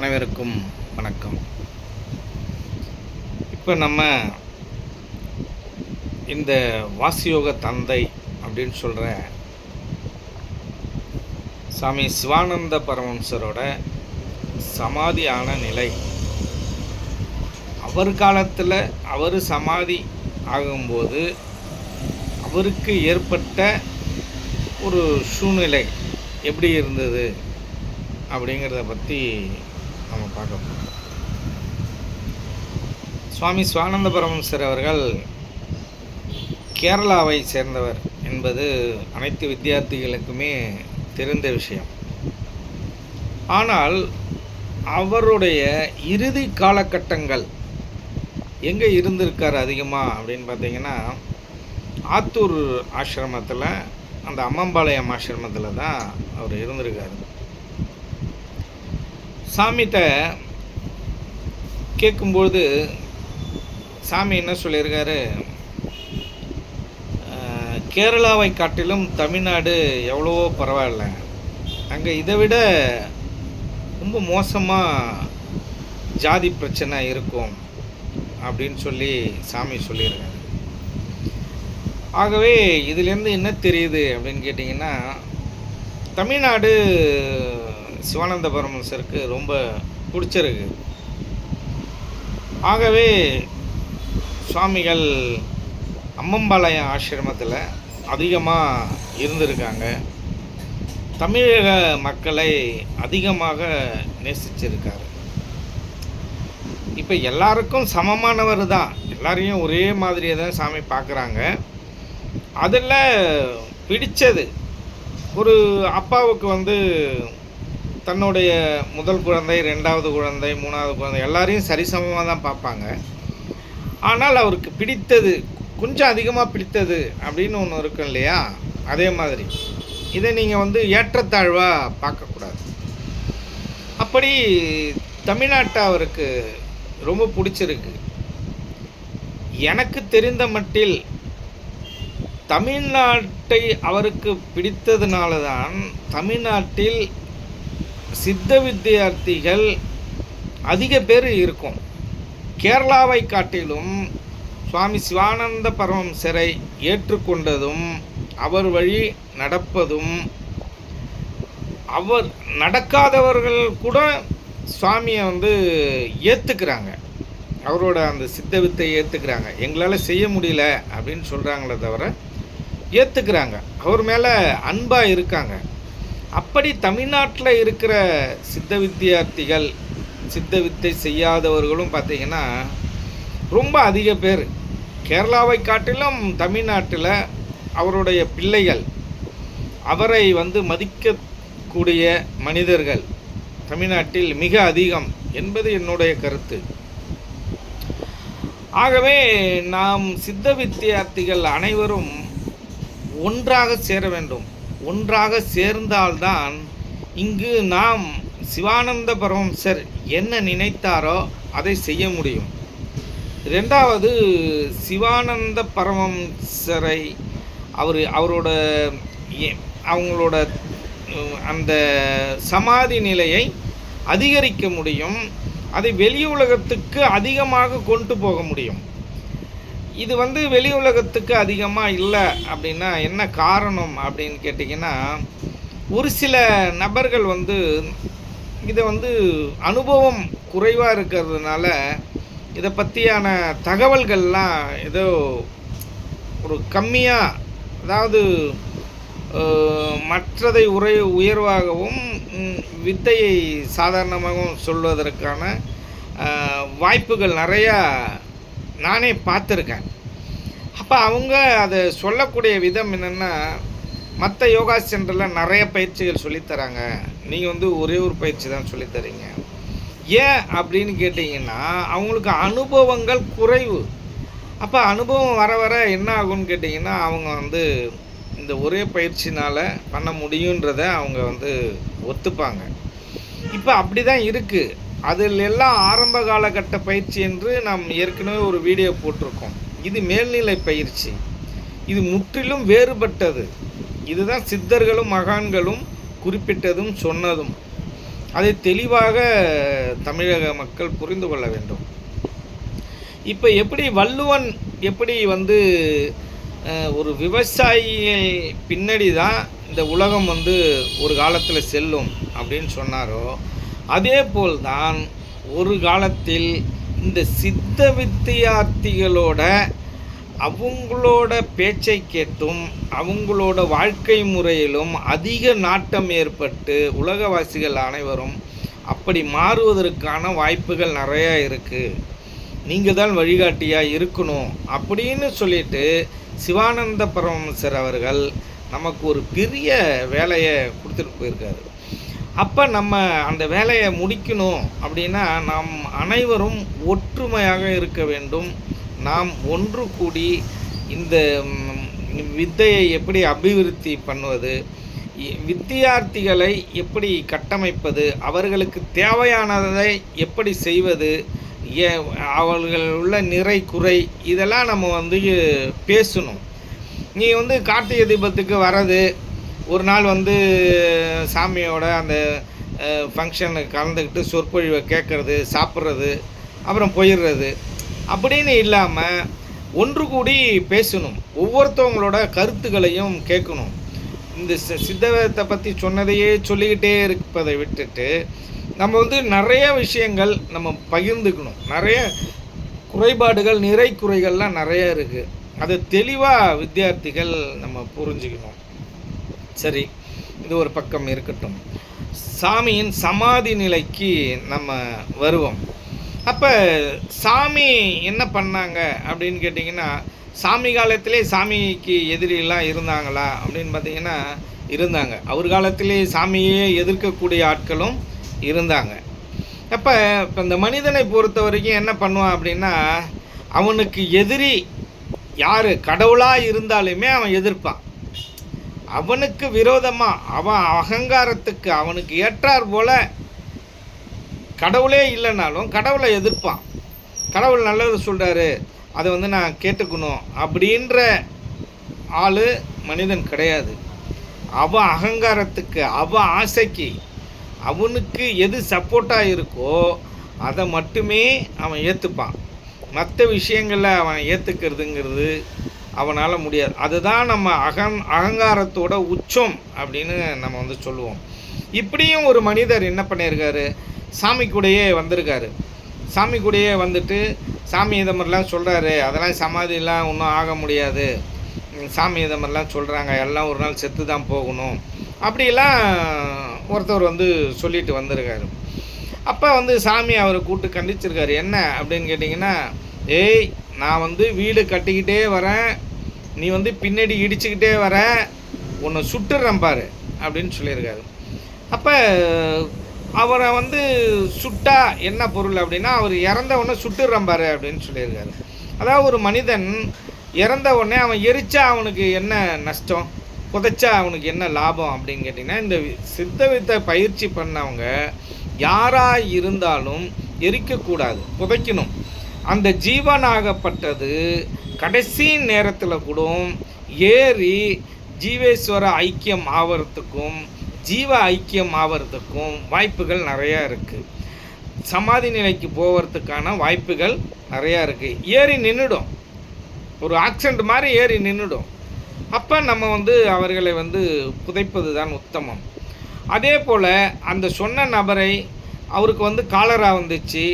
அனைவருக்கும் வணக்கம். இப்போ நம்ம இந்த வாசியோக தந்தை அப்படின்னு சொல்கிற சாமி சிவானந்த பரமம்சரோட சமாதியான நிலை. அவர் காலத்தில் அவர் சமாதி ஆகும்போது அவருக்கு ஏற்பட்ட ஒரு சூழ்நிலை எப்படி இருந்தது அப்படிங்கிறத பற்றி நம்ம பார்க்க போகிறோம் சுவாமி சுவானந்த பரமஹம்சர் அவர்கள் கேரளாவை சேர்ந்தவர் என்பது அனைத்து வித்தியார்த்திகளுக்குமே தெரிந்த விஷயம். ஆனால் அவருடைய இறுதி காலகட்டங்கள் எங்கே இருந்திருக்கார் அதிகமாக அப்படின்னு பார்த்தீங்கன்னா ஆத்தூர் ஆசிரமத்தில் அந்த அம்மம்பாளையம் ஆசிரமத்தில் தான் அவர் இருந்திருக்காரு. சாமிகிட்ட கேட்கும்பொழுது சாமி என்ன சொல்லியிருக்காரு? கேரளாவை காட்டிலும் தமிழ்நாடு எவ்வளவோ பரவாயில்ல. அங்கே இதை விட ரொம்ப மோசமாக ஜாதி பிரச்சனை இருக்கும் அப்படின்னு சொல்லி சாமி சொல்லியிருக்காரு. ஆகவே இதுலேருந்து என்ன தெரியுது அப்படின்னு கேட்டிங்கன்னா தமிழ்நாடு சிவானந்த பரமசருக்கு ரொம்ப பிடிச்சிருக்கு. ஆகவே சுவாமிகள் அம்மம்பாளையம் ஆசிரமத்தில் அதிகமாக இருந்திருக்காங்க. தமிழக மக்களை அதிகமாக நேசிச்சிருக்காரு. இப்போ எல்லாருக்கும் சமமானவர் தான். எல்லாரையும் ஒரே மாதிரியே தான் சாமி பார்க்குறாங்க அதில் பிடித்தது ஒரு அப்பாவுக்கு வந்து தன்னுடைய முதல் குழந்தை ரெண்டாவது குழந்தை மூணாவது குழந்தை எல்லாரையும் சரிசமமாக தான் பார்ப்பாங்க. ஆனால் அவருக்கு பிடித்தது கொஞ்சம் அதிகமாக பிடித்தது அப்படின்னு ஒன்று இருக்கும் இல்லையா? அதே மாதிரி. இதை நீங்கள் வந்து ஏற்றத்தாழ்வாக பார்க்கக்கூடாது. அப்படி தமிழ்நாட்டை அவருக்கு ரொம்ப பிடிச்சிருக்கு. எனக்கு தெரிந்த மட்டில் தமிழ்நாட்டை அவருக்கு பிடித்ததுனால தான் தமிழ்நாட்டில் சித்த வித்தியார்த்திகள் அதிக பேர் இருக்கும். கேரளாவை காட்டிலும் சுவாமி சிவானந்த பரமஹம்சரை ஏற்றுக்கொண்டதும் அவர் வழி நடப்பதும் அவர் நடக்காதவர்கள் கூட சுவாமியை வந்து ஏற்றுக்கிறாங்க அவரோட அந்த சித்த வித்தை ஏற்றுக்கிறாங்க எங்களால் செய்ய முடியல அப்படின்னு சொல்கிறாங்களே தவிர ஏற்றுக்கிறாங்க அவர் மேலே அன்பாக இருக்காங்க. அப்படி தமிழ்நாட்டில் இருக்கிற சித்த வித்தியார்த்திகள் சித்த வித்தை செய்யாதவர்களும் பார்த்தீங்கன்னா ரொம்ப அதிக பேர். கேரளாவை காட்டிலும் தமிழ்நாட்டில் அவருடைய பிள்ளைகள் அவரை வந்து மதிக்கக்கூடிய மனிதர்கள் தமிழ்நாட்டில் மிக அதிகம் என்பது என்னுடைய கருத்து. ஆகவே நாம் சித்த வித்தியார்த்திகள் அனைவரும் ஒன்றாக சேர வேண்டும். ஒன்றாக சேர்ந்தால்தான் இங்கு நாம் சிவானந்த பரமம்சர் என்ன நினைத்தாரோ அதை செய்ய முடியும். ரெண்டாவது சிவானந்த பரமம்சரை அவர் அவரோட அவங்களோட அந்த சமாதி நிலையை அதிகரிக்க முடியும். அதை வெளி உலகத்துக்கு அதிகமாக கொண்டு போக முடியும். இது வந்து வெளி உலகத்துக்கு அதிகமாக இல்லை அப்படின்னா என்ன காரணம் அப்படின்னு கேட்டிங்கன்னா ஒரு சில நபர்கள் வந்து இதை வந்து அனுபவம் குறைவாக இருக்கிறதுனால இதை பற்றியான தகவல்கள்லாம் ஏதோ ஒரு கம்மியாக அதாவது மற்றதை உரை உயர்வாகவும் வித்தையை சாதாரணமாகவும் சொல்வதற்கான வாய்ப்புகள் நிறையா நானே பார்த்துருக்கேன். அப்போ அவங்க அதை சொல்லக்கூடிய விதம் என்னென்னா மற்ற யோகா சென்டரில் நிறைய பயிற்சிகள் சொல்லித்தராங்க நீங்கள் வந்து ஒரே ஒரு பயிற்சி தான் சொல்லித்தரீங்க ஏன் அப்படின்னு கேட்டிங்கன்னா அவங்களுக்கு அனுபவங்கள் குறைவு. அப்போ அனுபவம் வர வர என்ன ஆகும்னு கேட்டிங்கன்னா அவங்க வந்து இந்த ஒரே பயிற்சினால் பண்ண முடியுன்றதை அவங்க வந்து ஒத்துப்பாங்க. இப்போ அப்படி தான் இருக்குது அதில் எல்லாம் ஆரம்ப காலகட்ட பயிற்சி என்று நாம் ஏற்கனவே ஒரு வீடியோ போட்டிருக்கோம். இது மேல்நிலை பயிற்சி. இது முற்றிலும் வேறுபட்டது. இதுதான் சித்தர்களும் மகான்களும் குறிப்பிட்டதும் சொன்னதும். அதை தெளிவாக தமிழக மக்கள் புரிந்து கொள்ள வேண்டும். இப்போ எப்படி வள்ளுவன் எப்படி வந்து ஒரு விவசாயிகள் பின்னாடி தான் இந்த உலகம் வந்து ஒரு காலத்தில் செல்லும் அப்படின்னு சொன்னாரோ அதே போல்தான் ஒரு காலத்தில் இந்த சித்த வித்தியார்த்திகளோட அவங்களோட பேச்சை கேட்டும் அவங்களோட வாழ்க்கை முறையிலும் அதிக நாட்டம் ஏற்பட்டு உலகவாசிகள் அனைவரும் அப்படி மாறுவதற்கான வாய்ப்புகள் நிறையா இருக்குது நீங்கள் தான் வழிகாட்டியாக இருக்கணும் அப்படின்னு சொல்லிட்டு சிவானந்த பரமசர் அவர்கள் நமக்கு ஒரு பெரிய வேலையை கொடுத்துட்டு போயிருக்காரு. அப்போ நம்ம அந்த வேலையை முடிக்கணும் அப்படின்னா நாம் அனைவரும் ஒற்றுமையாக இருக்க வேண்டும். நாம் ஒன்று கூடி இந்த வித்தையை எப்படி அபிவிருத்தி பண்ணுவது வித்தியார்த்திகளை எப்படி கட்டமைப்பது அவர்களுக்கு தேவையானதை எப்படி செய்வது ஏ- அவர்கள் உள்ள நிறை குறை இதெல்லாம் நம்ம வந்து பேசணும். நீ வந்து கார்த்திகை தீபத்துக்கு வர்றது ஒரு நாள் வந்து சாமியோட அந்த ஃபங்க்ஷனுக்கு கலந்துக்கிட்டு சொற்பொழிவை கேட்குறது சாப்பிட்றது அப்புறம் போயிடுறது. அப்படின்னு இல்லாமல் ஒன்று கூடி பேசணும். ஒவ்வொருத்தவங்களோட கருத்துக்களையும் கேட்கணும். இந்த சி- பற்றி சொன்னதையே சொல்லிக்கிட்டே இருப்பதை விட்டுட்டு நம்ம வந்து நிறைய விஷயங்கள் நம்ம பகிர்ந்துக்கணும். நிறைய குறைபாடுகள் நிறை குறைகள்லாம் நிறைய இருக்குது அது தெளிவாக வித்தியார்த்திகள் நம்ம புரிஞ்சுக்கணும். சரி இது ஒரு பக்கம் இருக்கட்டும். சாமியின் சமாதி நிலைக்கு நம்ம வருவோம். அப்போ சாமி என்ன பண்ணாங்க அப்படின்னு கேட்டிங்கன்னா சாமி காலத்திலே சாமிக்கு எதிரிலாம் இருந்தாங்களா அப்படின்னு பார்த்தீங்கன்னா இருந்தாங்க. அவர் காலத்திலே சாமியே எதிர்க்கக்கூடிய ஆட்களும் இருந்தாங்க. அப்போ இப்போ இந்த மனிதனை பொறுத்த வரைக்கும் என்ன பண்ணுவான் அப்படின்னா அவனுக்கு எதிரி யார்? கடவுளாக இருந்தாலுமே அவன் எதிர்ப்பான். அவனுக்கு விரோதமாக அவன் அகங்காரத்துக்கு அவனுக்கு ஏற்றார் போல கடவுளே இல்லைனாலும் கடவுளை எதிர்ப்பான். கடவுள் நல்லது சொல்கிறாரு அதை வந்து நான் கேட்டுக்கணும் அப்படின்ற ஆள் மனிதன் கிடையாது. அவன் அகங்காரத்துக்கு அவன் ஆசைக்கு அவனுக்கு எது சப்போர்ட்டாக இருக்கோ அதை மட்டுமே அவன் ஏற்றுப்பான் மற்ற விஷயங்களில் அவன் ஏற்றுக்கிறதுங்கிறது அவனால் முடியாது. அதுதான் நம்ம அகங் அகங்காரத்தோட உச்சம் அப்படின்னு நம்ம வந்து சொல்லுவோம். இப்படியும் ஒரு மனிதர் என்ன பண்ணியிருக்காரு சாமி கூடயே வந்திருக்காரு. சாமி கூடயே வந்துட்டு சாமி இதை மாதிரிலாம் சொல்கிறாரு அதெல்லாம் சமாதிலாம் ஒன்றும் ஆக முடியாது. சாமி இதை மாதிரிலாம் சொல்கிறாங்க எல்லாம் ஒரு நாள் செத்து தான் போகணும். அப்படிலாம் ஒருத்தர் வந்து சொல்லிட்டு வந்திருக்காரு. அப்போ வந்து சாமி அவரை கூப்பிட்டு கண்டிச்சிருக்காரு. என்ன அப்படின்னு கேட்டிங்கன்னா ஏய் நான் வந்து வீடு கட்டிக்கிட்டே வரேன். நீ வந்து பின்னாடி இடிச்சுக்கிட்டே வர உன்னை சுட்டுறேன் பாரு அப்படின்னு சொல்லியிருக்காரு. அப்போ அவரை வந்து சுட்டா என்ன பொருள் அப்படின்னா அவர் இறந்த உடனே சுட்டுறேன் பாரு அப்படின்னு சொல்லியிருக்காரு. அதாவது ஒரு மனிதன் இறந்த உடனே அவன் எரிச்சா அவனுக்கு என்ன நஷ்டம்? புதைச்சா அவனுக்கு என்ன லாபம் அப்படின்னு கேட்டிங்கன்னா இந்த வி- சித்த வித்தை பயிற்சி பண்ணவங்க யாராக இருந்தாலும் எரிக்கக்கூடாது புதைக்கணும். அந்த ஜீவனாகப்பட்டது கடைசி நேரத்தில் கூட ஏறி ஜீவேஸ்வர ஐக்கியம் ஆவறதுக்கும் ஜீவ ஐக்கியம் ஆவறதுக்கும் வாய்ப்புகள் நிறையா இருக்குது சமாதி நிலைக்கு போகிறதுக்கான வாய்ப்புகள் நிறையா இருக்குது ஏறி நின்றுடும் ஒரு ஆக்சிடென்ட் மாதிரி ஏறி நின்றுடும் அப்போ நம்ம வந்து அவர்களை வந்து புதைப்பது தான் உத்தமம். அதே போல் அந்த சொன்ன நபரை அவருக்கு வந்து காலரா வந்துச்சு.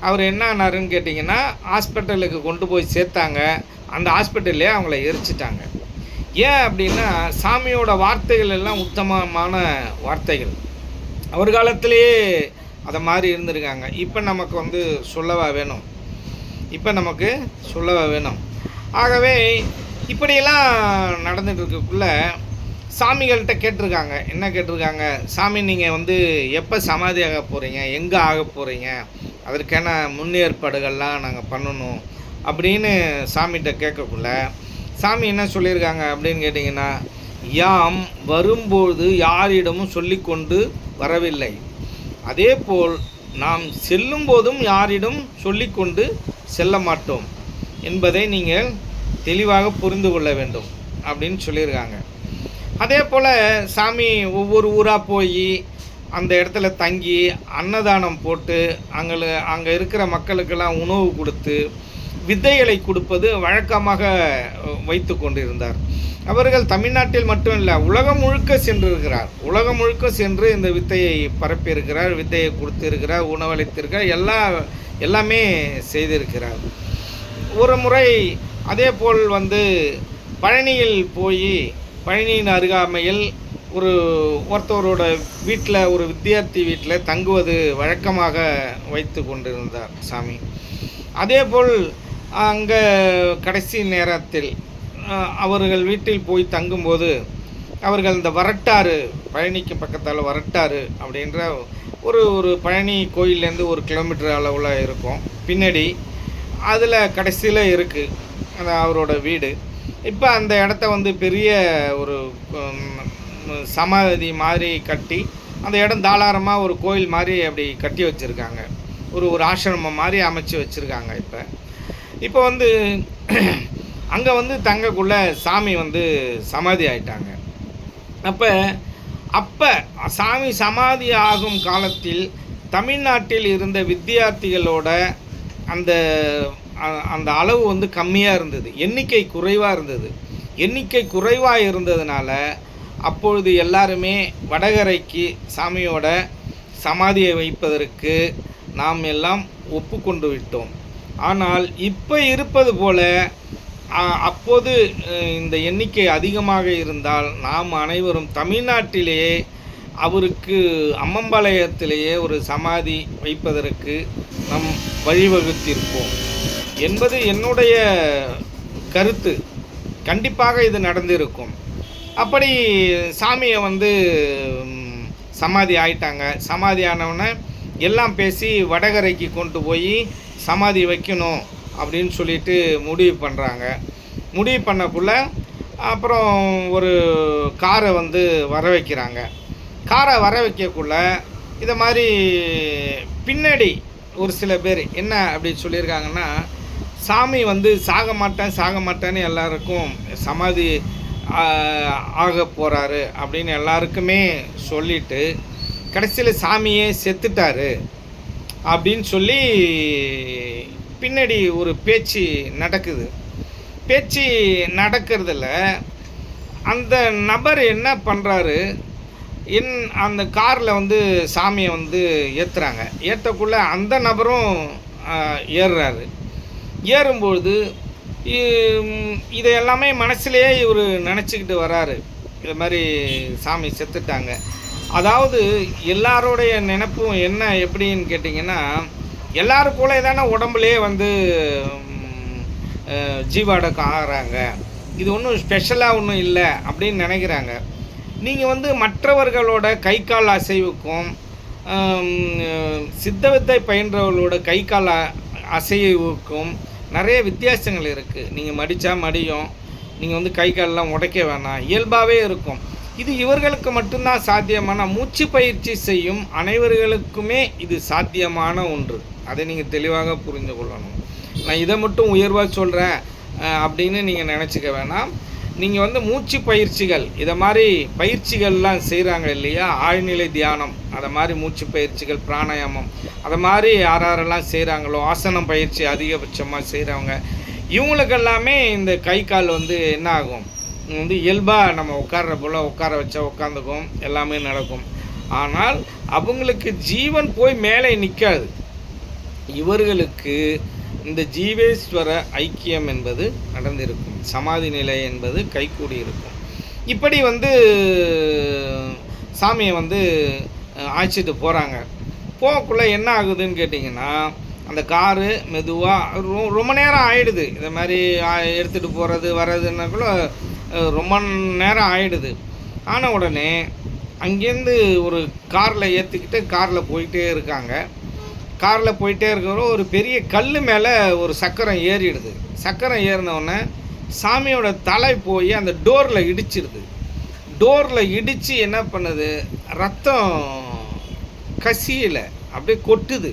அவர் என்ன ஆனாருன்னு கேட்டிங்கன்னா ஹாஸ்பிட்டலுக்கு கொண்டு போய் சேர்த்தாங்க. அந்த ஹாஸ்பிட்டல்லே அவங்கள எரிச்சிட்டாங்க. ஏன் அப்படின்னா சாமியோட வார்த்தைகள் எல்லாம் உத்தமமான வார்த்தைகள். அவர் காலத்திலேயே அதை மாதிரி இருந்திருக்காங்க. இப்போ நமக்கு வந்து சொல்லவா வேணும்? இப்போ நமக்கு சொல்லவா வேணும்? ஆகவே இப்படியெல்லாம் நடந்துட்டு இருக்கக்குள்ள சாமிகள்கிட்ட கேட்டிருக்காங்க. என்ன கேட்டிருக்காங்க? சாமி நீங்கள் வந்து எப்போ சமாதி ஆக போகிறீங்க எங்கே ஆக போகிறீங்க அதற்கான முன்னேற்பாடுகள்லாம் நாங்கள் பண்ணணும் அப்படின்னு சாமிகிட்ட கேட்கக்குள்ள சாமி என்ன சொல்லியிருக்காங்க அப்படின்னு கேட்டிங்கன்னா யாம் வரும்போது யாரிடமும் சொல்லிக்கொண்டு வரவில்லை. அதே போல் நாம் செல்லும் போதும் யாரிடம் சொல்லிக்கொண்டு செல்ல மாட்டோம் என்பதை நீங்கள் தெளிவாக புரிந்து கொள்ள வேண்டும் அப்படின்னு சொல்லியிருக்காங்க. அதே போல் சாமி ஒவ்வொரு ஊராக போய் அந்த இடத்துல தங்கி அன்னதானம் போட்டு அங்கே அங்கே இருக்கிற மக்களுக்கெல்லாம் உணவு கொடுத்து வித்தைகளை கொடுப்பது வழக்கமாக வைத்து கொண்டிருந்தார். அவர்கள் தமிழ்நாட்டில் மட்டும் இல்லை உலகம் முழுக்க சென்றிருக்கிறார். உலகம் முழுக்க சென்று இந்த வித்தையை பரப்பியிருக்கிறார் வித்தையை கொடுத்திருக்கிறார் உணவளித்திருக்கிறார் எல்லா எல்லாமே செய்திருக்கிறார். ஒரு முறை அதே போல் வந்து பழனியில் போய் பழனியின் அருகாமையில் ஒரு ஒருத்தவரோட வீட்டில் ஒரு வித்தியார்த்தி வீட்டில் தங்குவது வழக்கமாக வைத்து கொண்டிருந்தார் சாமி. அதேபோல் அங்கே கடைசி நேரத்தில் அவர்கள் வீட்டில் போய் தங்கும்போது அவர்கள் இந்த வரட்டாறு பழனிக்கு பக்கத்தால் வரட்டாறு அப்படின்ற ஒரு ஒரு பழனி கோயிலேருந்து ஒரு கிலோமீட்டர் அளவில் இருக்கும். பின்னாடி அதில் கடைசியில் இருக்குது அந்த அவரோட வீடு. இப்போ அந்த இடத்த வந்து பெரிய ஒரு சமாதி மாதிரி கட்டி அந்த இடம் தாளாரமாக ஒரு கோயில் மாதிரி அப்படி கட்டி வச்சுருக்காங்க. ஒரு ஒரு ஆசிரமம் மாதிரி அமைச்சு வச்சுருக்காங்க இப்போ. இப்போ வந்து அங்கே வந்து தங்கக்குள்ள சாமி வந்து சமாதி ஆயிட்டாங்க. அப்போ அப்போ சாமி சமாதி ஆகும் காலத்தில் தமிழ்நாட்டில் இருந்த வித்தியார்த்திகளோட அந்த அந்த அளவு வந்து கம்மியாக இருந்தது. எண்ணிக்கை குறைவாக இருந்தது. எண்ணிக்கை குறைவாக இருந்ததுனால அப்பொழுது எல்லாருமே வடகரைக்கு சாமியோட சமாதியை வைப்பதற்கு நாம் எல்லாம் ஒப்புக்கொண்டு விட்டோம். ஆனால் இப்போ இருப்பது போல அப்போது இந்த எண்ணிக்கை அதிகமாக இருந்தால் நாம் அனைவரும் தமிழ்நாட்டிலேயே அவருக்கு அம்மம்பாளையத்திலேயே ஒரு சமாதி வைப்பதற்கு நம் வழிவகுத்திருப்போம். என்பது என்னுடைய கருத்து. கண்டிப்பாக இது நடந்திருக்கும். அப்படி சாமியை வந்து சமாதி ஆயிட்டாங்க. சமாதி ஆனவுடனே எல்லாம் பேசி வடகரைக்கு கொண்டு போய் சமாதி வைக்கணும் அப்படின்னு சொல்லிட்டு முடிவு பண்ணுறாங்க முடிவு பண்ணக்குள்ள அப்புறம் ஒரு காரை வந்து வர வைக்கிறாங்க. காரை வர வைக்கக்குள்ள இதை மாதிரி பின்னாடி ஒரு சில பேர் என்ன அப்படின்னு சொல்லியிருக்காங்கன்னா சாமி வந்து சாக மாட்டேன் சாக மாட்டேன்னு எல்லாருக்கும் சமாதி ஆக போகிறாரு அப்படின்னு எல்லாருக்குமே சொல்லிட்டு கடைசியில் சாமியே செத்துட்டாரு அப்படின்னு சொல்லி பின்னாடி ஒரு பேச்சு நடக்குது. பேச்சு நடக்கிறதுல அந்த நபர் என்ன பண்ணுறாரு என் அந்த காரில் வந்து சாமியை வந்து ஏற்றுறாங்க ஏற்றக்குள்ள அந்த நபரும் ஏறுறாரு. ஏறும்பொழுது இதை எல்லாமே மனசுலேயே இவர் நினச்சிக்கிட்டு வராரு. இது மாதிரி சாமி செத்துட்டாங்க. அதாவது எல்லாருடைய நினைப்பும் என்ன எப்படின்னு கேட்டிங்கன்னா எல்லாரும் போல தானே உடம்புலேயே வந்து ஜீவாடக்கம் ஆகிறாங்க இது ஒன்றும் ஸ்பெஷலாக ஒன்றும் இல்லை அப்படின்னு நினைக்கிறாங்க. நீங்கள் வந்து மற்றவர்களோட கை கால் அசைவுக்கும் ஆம், சித்த வித்தை பயின்றவர்களோட கை கால் அசைவுக்கும் நிறைய வித்தியாசங்கள் இருக்குது நீங்கள் மடித்தா மடியும் நீங்கள் வந்து கை கால்லாம் உடைக்க வேணாம். இயல்பாகவே இருக்கும். இது இவர்களுக்கு மட்டும்தான் சாத்தியமான மூச்சு பயிற்சி செய்யும் அனைவர்களுக்குமே இது சாத்தியமான ஒன்று. அதை நீங்கள் தெளிவாக புரிந்து கொள்ளணும். நான் இதை மட்டும் உயர்வாக சொல்கிறேன் அப்படின்னு நீங்கள் நினச்சிக்க வேணாம். நீங்கள் வந்து மூச்சு பயிற்சிகள் இதை மாதிரி பயிற்சிகள்லாம் செய்கிறாங்க இல்லையா? ஆழ்நிலை தியானம் அதை மாதிரி மூச்சு பயிற்சிகள் பிராணாயாமம் அதை மாதிரி யார் யாரெல்லாம் செய்கிறாங்களோ ஆசனம் பயிற்சி அதிகபட்சமாக செய்கிறவங்க இவங்களுக்கெல்லாமே இந்த கை கால் வந்து என்ன ஆகும் வந்து இயல்பாக நம்ம உட்கார்ற போல் உட்கார வச்சா உட்காந்துக்கும் எல்லாமே நடக்கும். ஆனால் அவங்களுக்கு ஜீவன் போய் மேலே நிற்காது இவர்களுக்கு இந்த ஜீவேஸ்வர ஐக்கியம் என்பது நடந்திருக்கும். சமாதி நிலை என்பது கைகூடி இருக்கும். இப்படி வந்து சாமியை வந்து அழைச்சிட்டு போகிறாங்க போகக்குள்ளே என்ன ஆகுதுன்னு கேட்டிங்கன்னா அந்த காரு மெதுவாக ரொம்ப நேரம் ஆயிடுது. இந்த மாதிரி எடுத்துகிட்டு போகிறது வர்றதுன்னாக்குள்ள கூட ரொம்ப நேரம் ஆயிடுது. ஆன உடனே அங்கேருந்து ஒரு காரில் ஏற்றிக்கிட்டு காரில் போயிட்டே இருக்காங்க. காரில் போயிட்டே இருக்கிற ஒரு பெரிய கல் மேலே ஒரு சக்கரம் ஏறிடுது. சக்கரம் ஏறினவுடனே சாமியோட தலை போய் அந்த டோரில் இடிச்சிடுது. டோரில் இடித்து என்ன பண்ணுது? ரத்தம் கசியில். அப்படியே கொட்டுது.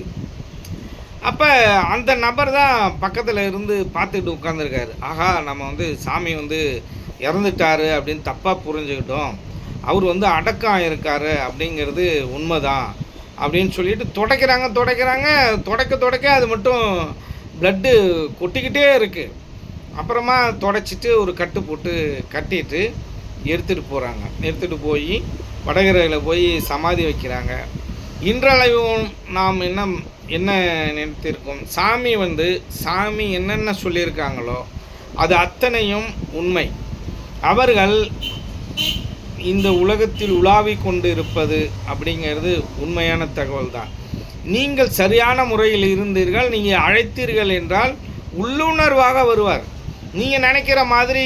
அப்போ அந்த நபர் தான் பக்கத்தில் இருந்து பார்த்துக்கிட்டு உட்காந்துருக்காரு ஆஹா நம்ம வந்து சாமி வந்து இறந்துட்டாரு அப்படின்னு தப்பாக புரிஞ்சுக்கிட்டோம். அவர் வந்து அடக்கம் ஆயிருக்காரு அப்படிங்கிறது உண்மைதான். அப்படின்னு சொல்லிட்டு துடைக்கிறாங்க துடைக்கிறாங்க. துடைக்க துடைக்க அது மட்டும் ப்ளட்டு கொட்டிக்கிட்டே இருக்குது அப்புறமா துடைச்சிட்டு ஒரு கட்டு போட்டு கட்டிட்டு எடுத்துகிட்டு போகிறாங்க எடுத்துகிட்டு போய் வடகரையில் போய் சமாதி வைக்கிறாங்க. இன்றளவும் நாம் என்ன என்ன நினைத்திருக்கோம்? சாமி வந்து சாமி என்னென்ன சொல்லியிருக்காங்களோ அது அத்தனையும் உண்மை. அவர்கள் இந்த உலகத்தில் உலாவிக் கொண்டு இருப்பது அப்படிங்கிறது உண்மையான தகவல் தான் நீங்கள் சரியான முறையில் இருந்தீர்கள் நீங்கள் அழைத்தீர்கள் என்றால் உள்ளுணர்வாக வருவார். நீங்கள் நினைக்கிற மாதிரி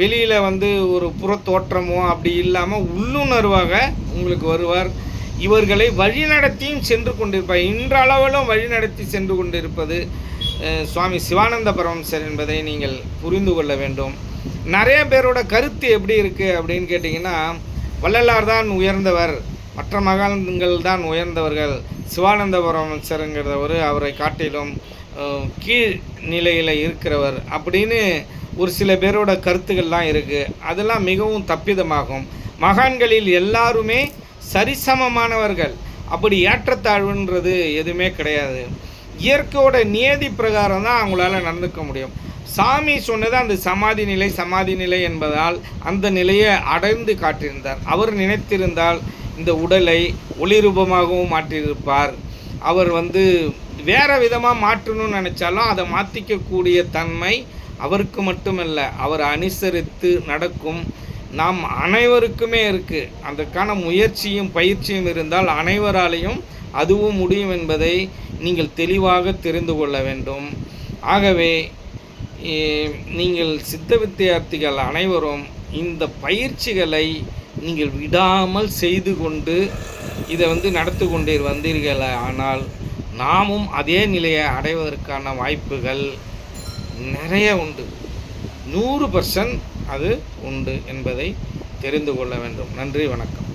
வெளியில் வந்து ஒரு புறத்தோற்றமோ அப்படி இல்லாமல் உள்ளுணர்வாக உங்களுக்கு வருவார். இவர்களை வழிநடத்தியும் சென்று கொண்டிருப்பார். இன்றளவிலும் வழிநடத்தி சென்று கொண்டிருப்பது சுவாமி சிவானந்த பரமசர் என்பதை நீங்கள் புரிந்து கொள்ள வேண்டும். நிறைய பேரோட கருத்து எப்படி இருக்குது அப்படின்னு கேட்டிங்கன்னா வள்ளலார் தான் உயர்ந்தவர் மற்ற மகான்கள் தான் உயர்ந்தவர்கள். சிவானந்த பரமசருங்கிறவர் அவரை காட்டிலும் கீழ் நிலையில் இருக்கிறவர் அப்படின்னு ஒரு சில பேரோட கருத்துக்கள்லாம் இருக்குது அதெல்லாம் மிகவும் தப்பிதமாகும். மகான்களில் எல்லாருமே சரிசமமானவர்கள். அப்படி ஏற்றத்தாழ்வுன்றது எதுவுமே கிடையாது. இயற்கையோட நியதி பிரகாரம் தான் அவங்களால நடந்துக்க முடியும். சாமி சொன்னது அந்த சமாதி நிலை சமாதி நிலை என்பதால் அந்த நிலையை அடைந்து காட்டியிருந்தார். அவர் நினைத்திருந்தால் இந்த உடலை ஒளிரூபமாகவும் மாற்றியிருப்பார். அவர் வந்து வேறு விதமாக மாற்றணும்னு நினச்சாலும் அதை மாற்றிக்கக்கூடிய தன்மை அவருக்கு மட்டுமல்ல அவர் அனுசரித்து நடக்கும் நாம் அனைவருக்குமே இருக்குது அதற்கான முயற்சியும் பயிற்சியும் இருந்தால் அனைவராலையும் அதுவும் முடியும் என்பதை நீங்கள் தெளிவாக தெரிந்து கொள்ள வேண்டும். ஆகவே நீங்கள் சித்த வித்தியார்த்திகள் அனைவரும் இந்த பயிற்சிகளை நீங்கள் விடாமல் செய்து கொண்டு இதை வந்து நடத்து கொண்டே வந்தீர்கள். ஆனால் நாமும் அதே நிலையை அடைவதற்கான வாய்ப்புகள் நிறைய உண்டு. நூறு பர்சன்ட் அது உண்டு என்பதை தெரிந்து கொள்ள வேண்டும். நன்றி வணக்கம்.